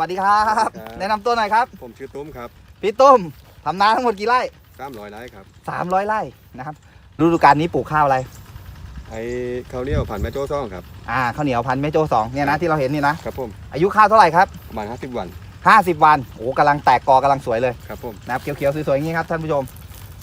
วัสดีครับครับ แนะนำตัวหน่อยครับ ผมชื่อตุ้มครับพี่ตุ้มทำนาทั้งหมดกี่ไร่สามร้อยไร่ครับ 300 ไร่นะครับฤดูกาลนี้ปลูกข้าวอะไร ไอ้ข้าวเหนียวผ่านแม่โจ้ซ่องครับ อ่าข้าวเหนียวพันธุ์แม่โจ้สองเนี่ยนะที่เราเห็นนี่นะครับผม อายุข้าวเท่าไหร่ครับ ประมาณห้าสิบวัน 50 วันโอ้กำลังแตกกอกำลังสวยเลยครับผม นะครับเขียวๆสวยๆอย่างนี้ครับท่านผู้ชม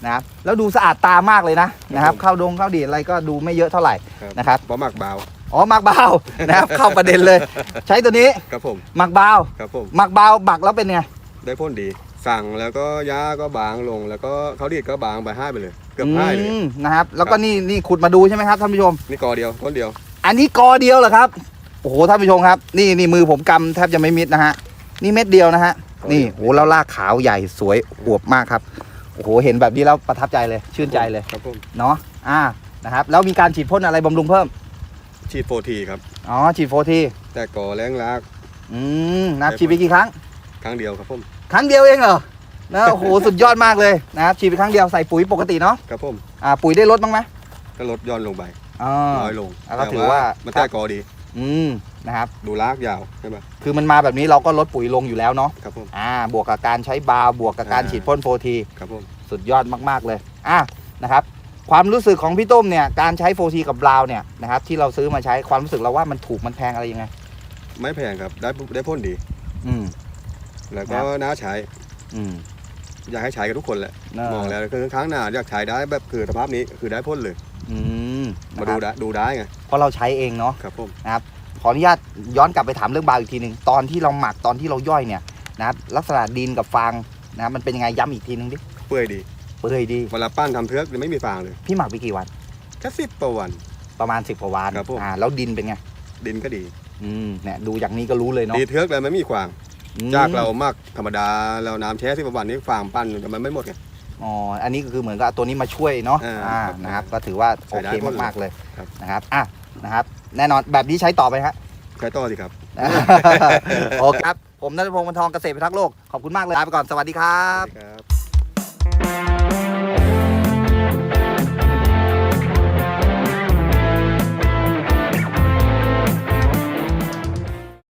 นะครับแล้วดูสะอาดตามากเลยนะนะครับผมข้าวดงข้าวดีดอะไรก็ดูไม่เยอะเท่าไหร่ครับ นะครับ บ่หมักเบา อ๋อหมักเบานะครับ เข้าประเด็นเลย ใช้ตัวนี้ครับผมหมักเบาครับผมหมักเบาบักแล้วเป็นไง ได้พ่นดี สั่งแล้วก็ยาก็บางลง แล้วก็ข้าวดีดก็บางไปห้าไปเลย เกือบห้าเลยอืมนะครับ แล้วก็นี่นี่ขุดมาดูใช่ไหมครับท่านผู้ชม นี่กอเดียวต้นเดียว อันนี้กอเดียวเหรอครับ โอ้โหท่านผู้ชมครับ นี่นี่มือผมกำแทบจะไม่มิดนะฮะ นี่เม็ดเดียวนะฮะ นี่โอ้โหแล้วรากขาวใหญ่สวยอวบมากครับ โอ้โหเห็นแบบนี้แล้วประทับใจเลย ชื่นใจเลย ครับผม เนาะ อ่า นะครับ แล้วมีการฉีดพ่นอะไรบำรุงเพิ่ม ฉีดโฟทีครับ อ๋อฉีดโฟทีแต่กอแรงลาก อืมนะครับใช่ฉีดไปกี่ครั้ง ครั้งเดียวครับผม ครั้งเดียวเองเหรอนะโอ้โหสุดยอดมากเลยนะครับฉีดไปครั้งเดียวใส่ปุ๋ยปกติเนาะครับผมอ่าปุ๋ยได้ลดบ้างไหมก็ลดย่อนลงไปอ๋อน้อยลงอะก็ถือว่ามันแต่กอดี อืมนะครับดูลากยาวใช่ไหมคือมันมาแบบนี้เราก็ลดปุ๋ยลงอยู่แล้วเนาะครับผมอ่าบวกกับการใช้บาวบวกกับการอ่าฉีดพ่นโฟทีครับผมสุดยอดมากๆเลยอะนะครับ ความรู้สึกของพี่ต้มเนี่ยการใช้โฟทีกับบราวน์เนี่ยนะครับที่เราซื้อมาใช้ความรู้สึกเราว่ามันถูกมันแพงอะไรยังไง ไม่แพงครับ ได้ได้พ่นดี อืม แล้วครัก็บน่าใช้ อืม อยากให้ใช้กันทุกคนแหละเนอะมองแล้วคือครั้งหน้าอยากใช้ได้แบบคือสภาพนี้คือได้พ่นเลย อืมมานะคดูรับได้ดูได้ไงเพราะเราใช้เองเนาะครับผมขออนุญาตย้อนกลับไปถามเรื่องบราวน์อีกทีหนึ่งตอนที่เราหมักตอนที่เราย่อยเนี่ยนะครับลักษณะดินกับฟางนะครับมันเป็นยังไงย้ำอีกทีหนึ่งดิ เปื่อยดี เปื่อยดี เวลาปั้นทำเทือกไม่มีฟางเลยพี่หมักไปกี่วัน แค่สิบประวัน ประมาณ10กว่าวันครับผม อ่าแล้วดินเป็นไง ดินก็ดี อืมเนี่ยดูอย่างนี้ก็รู้เลยเนาะดีเทือกเลยไม่มีขวาง อืมจากเรามักธรรมดาเราน้ำแช่สิบประวันนี้ฟางปั้นแต่มันไม่หมดไง อ๋ออันนี้ก็คือเหมือนกับตัวนี้มาช่วยเนาะอ่าอ่าครับนะครับ ก็ถือว่าใช้โอได้เคหมดเลยมากๆเลยครับ นะครับอะนะครับ แน่นอนแบบนี้ใช้ต่อไปฮะใช้ต่อสิครับ โอเคครับ ผมนัทพงศ์บรรทองเกษตรพิทักษ์โลก ขอบคุณมากเลยลาไปก่อนสวัสดีครับ ครับ